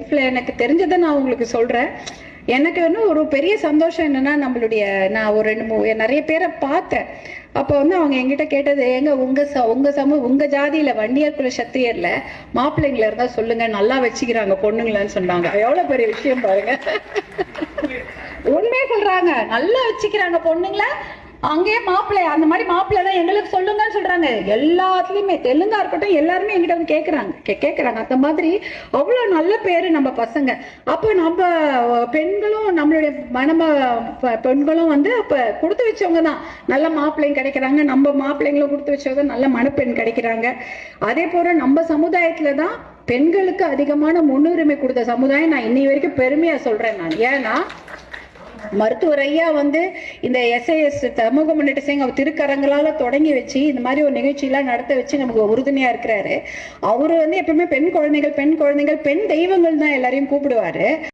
லைஃப்ல எனக்கு தெரிஞ்சதை நான் உங்களுக்கு சொல்றேன். எனக்கு வந்து ஒரு பெரிய சந்தோஷம் என்னன்னா நம்மளுடைய நான் ஒரு ரெண்டு மூணு நிறைய பேரை பார்த்தேன். அப்போ வந்து அவங்க என்கிட்ட கேட்டது எங்க உங்க ச- உங்க சமூக உங்க ஜாதியில வண்டியர் குல சத்திரியர்ல மாப்பிள்ளைங்கள இருந்தா சொல்லுங்க நல்லா வச்சுக்கிறாங்க பொண்ணுங்களன்னு சொன்னாங்க. எவ்வளவு பெரிய விஷயம் பாருங்க. உண்மையே சொல்றாங்க. நல்லா வச்சுக்கிறாங்க பொண்ணுங்களை? அங்கேயே மாப்பிள்ளை அந்த மாதிரி மாப்பிள்ளை தான் எங்களுக்கு சொல்லுங்கன்னு சொல்றாங்க. எல்லாத்துலயுமே தெலுங்கா இருக்கட்டும் எல்லாருமே எங்கிட்ட வந்து கேட்கறாங்க கேட்கறாங்க அந்த மாதிரி அவ்வளவு நல்ல பேரு நம்ம பசங்க. அப்ப நம்ம பெண்களும் நம்மளுடைய மணம ப- பெண்களும் வந்து அப்ப கொடுத்து வச்சவங்க தான் நல்ல மாப்பிள்ளையும் கிடைக்கிறாங்க. நம்ம மாப்பிள்ளைங்களும் கொடுத்து வச்சவங்க நல்ல மணப்பெண் கிடைக்கிறாங்க. அதே போல நம்ம சமுதாயத்துல தான் பெண்களுக்கு அதிகமான முன்னுரிமை கொடுத்த சமுதாயம். நான் இன்னி வரைக்கும் பெருமையா சொல்றேன் நான். ஏன்னா மருத்துவர் ஐயா வந்து இந்த எஸ்ஐஎஸ் சமூக முன்னேற்ற சங்கம் அவர் திருக்கரங்களால தொடங்கி வச்சு இந்த மாதிரி ஒரு நிகழ்ச்சியெல்லாம் நடத்த வச்சு நமக்கு உறுதுணையா இருக்கிறாரு. அவரு வந்து எப்பவுமே பெண் குழந்தைகள் பெண் குழந்தைகள் பெண் தெய்வங்கள் தான் எல்லாரையும் கூப்பிடுவாரு.